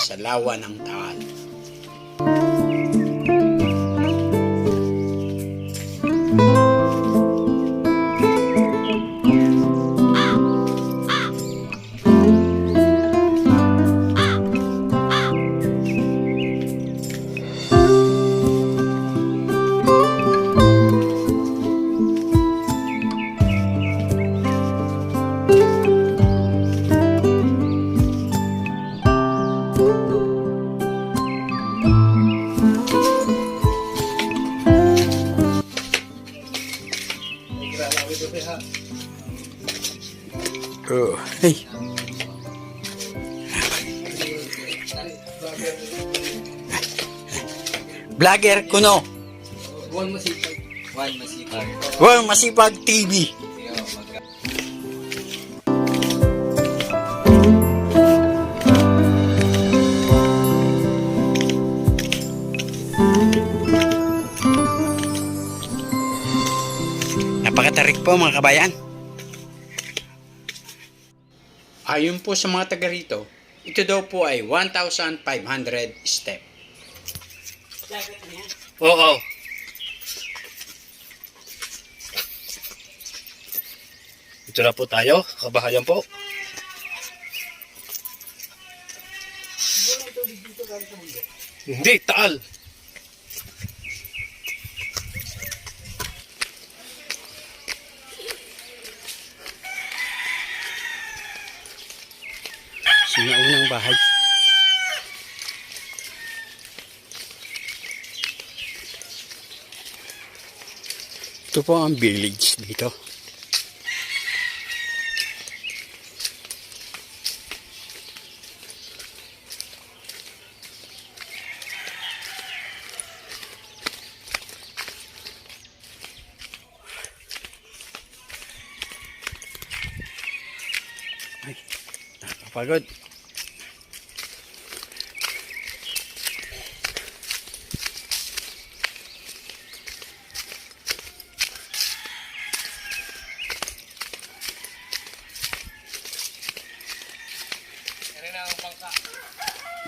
sa lawa ng Taal. Oh, hey. Vlogger kuno. One masipag. One masipag. Wow, masipag TV. Napakatarik po mga kabayan. Ayon po sa mga taga rito, ito daw po ay 1,500 step. Oo. Ito na po tayo, kabahayan po. Hindi, taal. Sinaunang bahay. Ito po ang village dito. Ay, nakakapagod.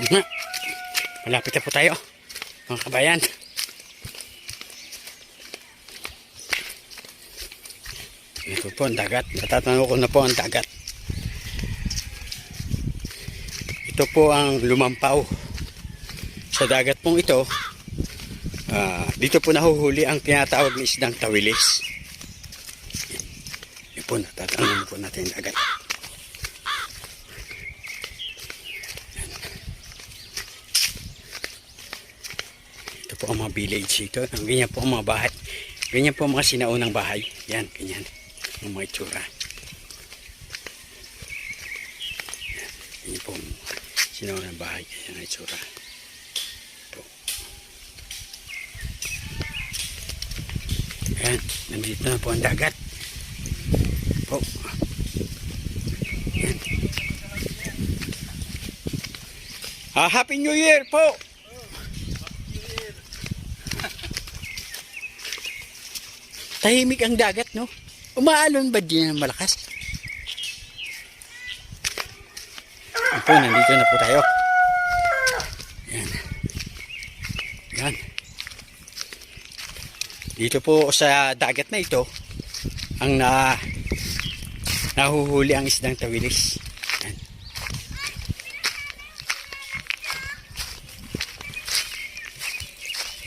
Yun nga. Malapit na po tayo. Mga kabayan. Ito po ang dagat. Natatanaw ko na po ang dagat. Ito po ang lumampaw. Sa dagat pong ito, ah, dito po nahuhuli ang tinatawag na isdang tawilis. Ito po, natatanaw po natin ang dagat. Ito po ang mga village. Ang ganyan po ang mga bahay. Ganyan po ang mga sinaunang bahay. Yan, ganyan. Ang mga itsura. Yan, Ganyan po ang sinaunang bahay. Ganyan ang itsura. Po. Yan, nandito na po ang dagat. Po. Ah, Happy New Year po! Tahimik ang dagat, no? Umaalon ba din ng malakas? Ito, nandito na po tayo. Yan. Yan. Dito po sa dagat na ito, ang na nahuhuli ang isdang tawilis. Yan.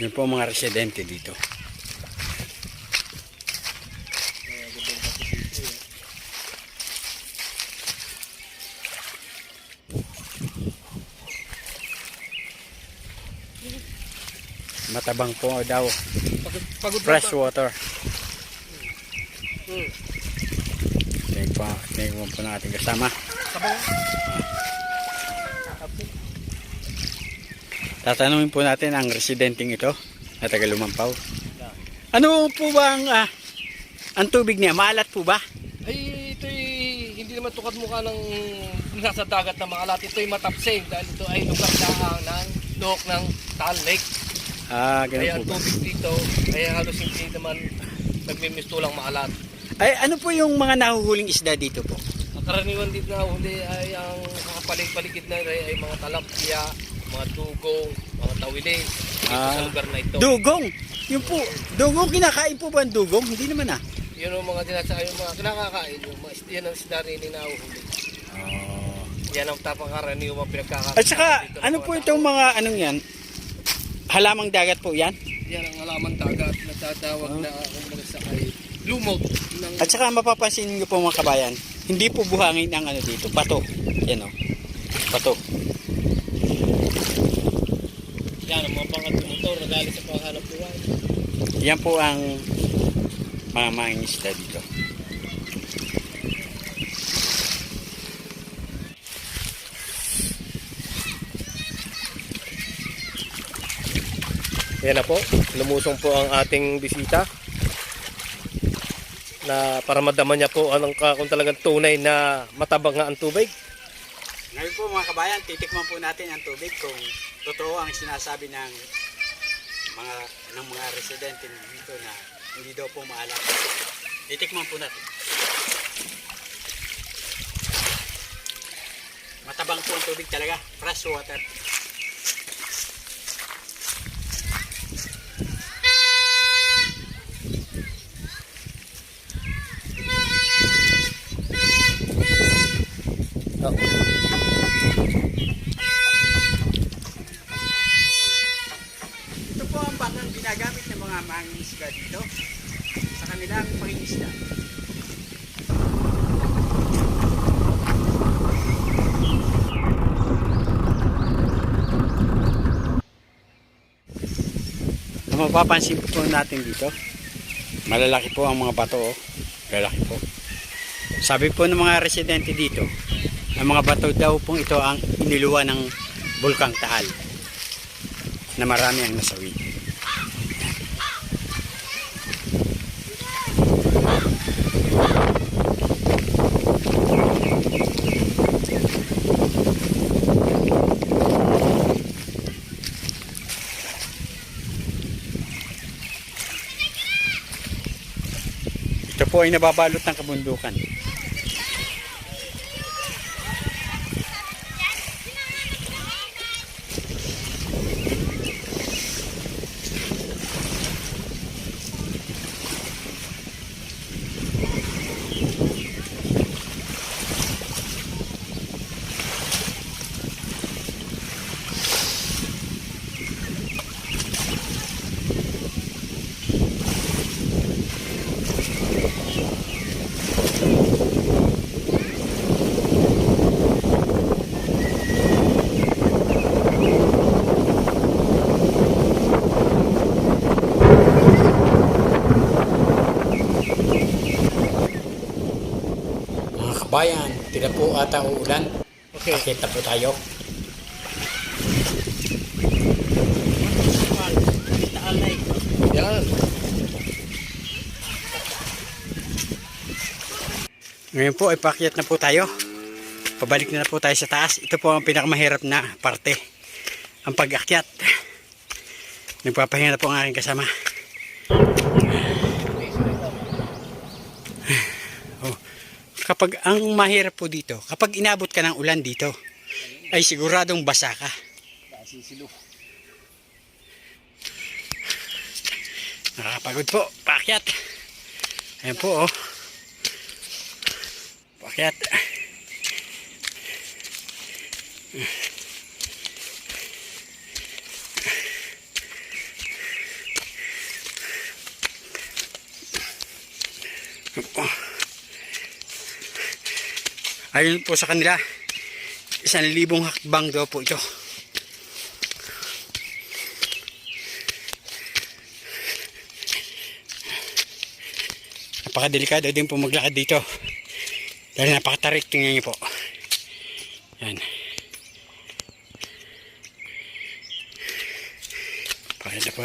Yan po mga residente dito. Matabang po daw. Pagod, Fresh water. Tingnan po, tingnan po natin kasama. Tatanungin po natin ang residenteng ito na taga Lumampaw. Ano po ba ang, ah, ang tubig niya? Maalat po ba? Ay, ito'y hindi naman tukad mukha ng nasa dagat na mga alat. Ito'y matapsing dahil ito ay lugar lang ng look ng Taal Lake. Ah, Kaya ganun ang po ba? tubig dito ay halos hindi naman nagmimisto lang maalat. Ay, ano po yung mga nahuhuling isda dito po? Karaniwan din na huli ay ang kakapalig-paligid na rin ay mga talapia, mga dugong, mga tawiling. Dito sa Ah. lugar na ito. Dugong! Yung po, dugong, kinakain po ba ang dugong? Hindi naman ah. Yun ang mga dinasa, yung mga kinakakain, yung mga yan ang isda rin na nahuhuli. Yan ang tapakaraniwan pinagkakain. At saka, dito ano po itong mga anong yan? Halamang dagat po yan? Yan ang halaman dagat na tatawag na kumbaga sa kay lumog ng At saka mapapansin niyo po mga kabayan, hindi po buhangin ang ano dito, bato. Yan o. Bato. yan ang mga pangat motor na galing sa panghanap buhay. Yan po ang mga mangingisda dito. Yan na po, lumusong po ang ating bisita na para madaman niya po anong kung talagang tunay na matabang nga ang tubig. Ngayon po mga kabayan, titikman po natin ang tubig kung totoo ang sinasabi ng mga ng mga residente dito na hindi daw po maalam. Titikman po natin. Matabang po ang tubig talaga, fresh water. Ito po ang bakang ginagamit ng mga mangingisda dito sa kanilang pangingisda. Ang mapapansin po natin dito, malalaki po ang mga bato. Oh. Lalaki po. Sabi po ng mga residente dito, ang mga bato daw pong ito ang iniluwa ng Bulkang Taal na marami ang nasawi. Ito po ay nababalot ng kabundukan. Mga kabayan, tila po ata uulan. Okay. Pakita po tayo. Yan. Ngayon po ay pakyat na po tayo. Pabalik na, na po tayo sa taas. Ito po ang pinakamahirap na parte. Ang pag-akyat. Nagpapahinga na po ang aking kasama. Kapag ang mahirap po dito, kapag inabot ka ng ulan dito, ay siguradong basa ka. Nakakapagod po, paakyat. Ayan po oh. Paakyat. Ayun po sa kanila, isang libong hakbang daw po ito. Napakadelikado din po maglakad dito. Dahil napakatarik, tingnan niyo po. Yan. Pakita po.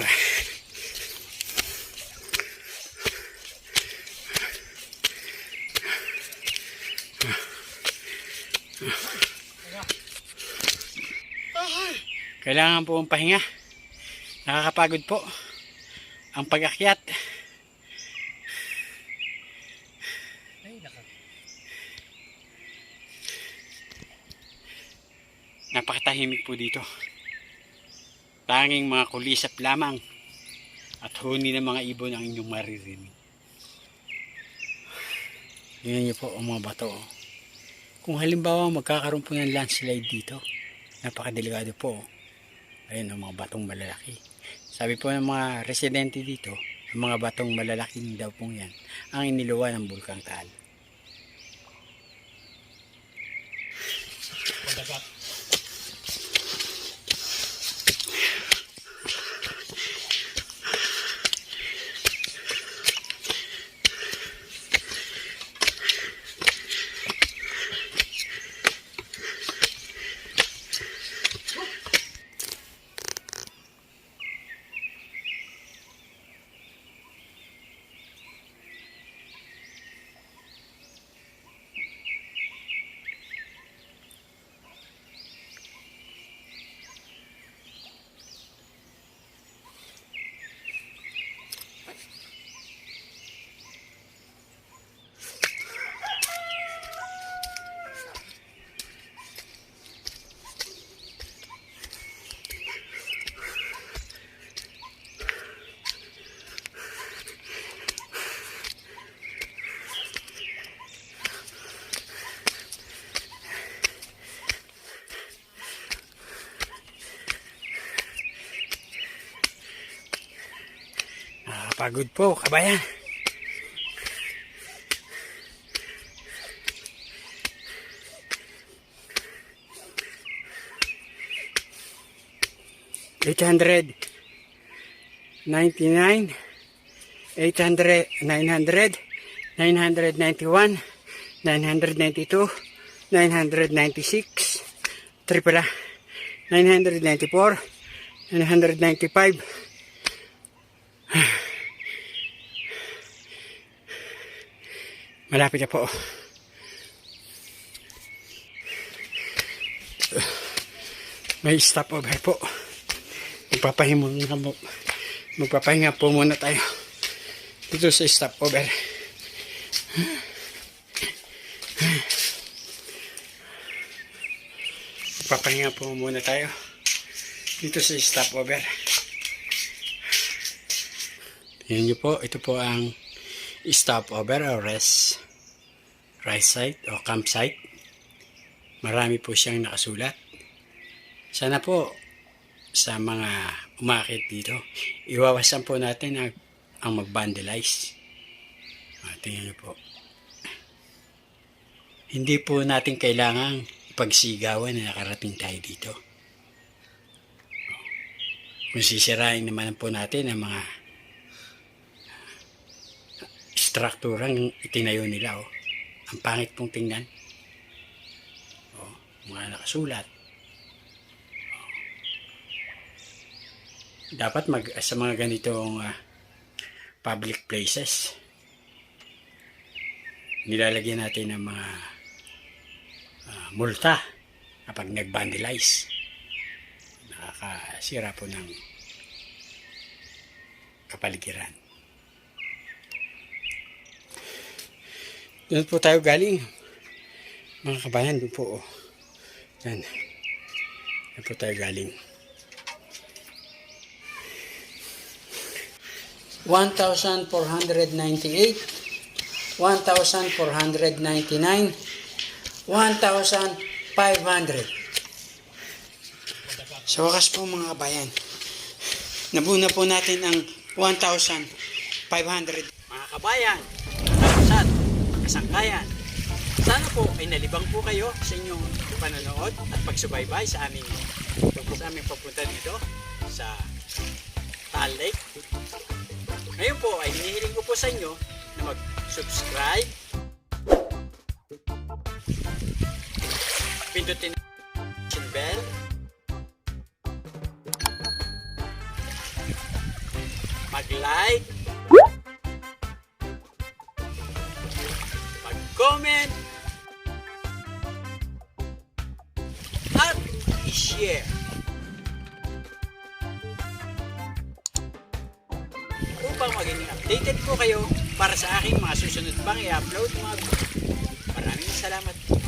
kailangan po ang pahinga. Nakakapagod po ang pag-akyat. Napakatahimik po dito. Tanging mga kulisap lamang at huni ng mga ibon ang inyong maririnig. Yun niyo po ang mga bato oh. kung halimbawa magkakaroon po ng landslide dito napakadelikado po oh. Ayun ang mga batong malalaki. Sabi po ng mga residente dito, ang mga batong malalaki daw pong yan ang iniluwa ng Bulkang Taal. Nakakapagod po, kabayan. Eight hundred ninety-nine, eight hundred, nine hundred, nine hundred ninety-one, nine hundred ninety-two, nine hundred ninety-six, pala, nine hundred ninety-four, nine hundred ninety-five, Malapit na po. May stopover po. Magpapahinga po. Magpapahinga po muna tayo. Dito sa stopover. Magpapahinga po muna tayo. Dito sa stopover. Tingnan niyo po, ito po ang stopover o rest rest site o campsite. Marami po siyang nakasulat. Sana po sa mga umakit dito, iwawasan po natin ang, ang mag-vandalize. Ah, tingnan niyo po. Hindi po natin kailangang ipagsigawan na nakarating tayo dito. Kung sisirain naman po natin ang mga strukturang itinayo nila. Oh. Ang pangit pong tingnan. Oh, mga nakasulat. Oh. Dapat mag sa mga ganitong ah, public places nilalagyan natin ng mga ah, multa kapag nag-vandalize. Nakakasira po ng kapaligiran. Doon po tayo galing. Mga kabayan, doon po. Oh. Yan. Doon po tayo galing. 1,498 1,499 1,500 Sa wakas po mga kabayan, nabuna po natin ang 1,500 Mga kabayan, kasangkayan. Sana po ay nalibang po kayo sa inyong panonood at pagsubaybay sa aming sa aming papunta dito sa Taal Lake. Ngayon po ay hinihiling ko po sa inyo na mag-subscribe pindutin i-share upang maging updated po kayo para sa aking mga susunod pang i-upload mga. Maraming salamat.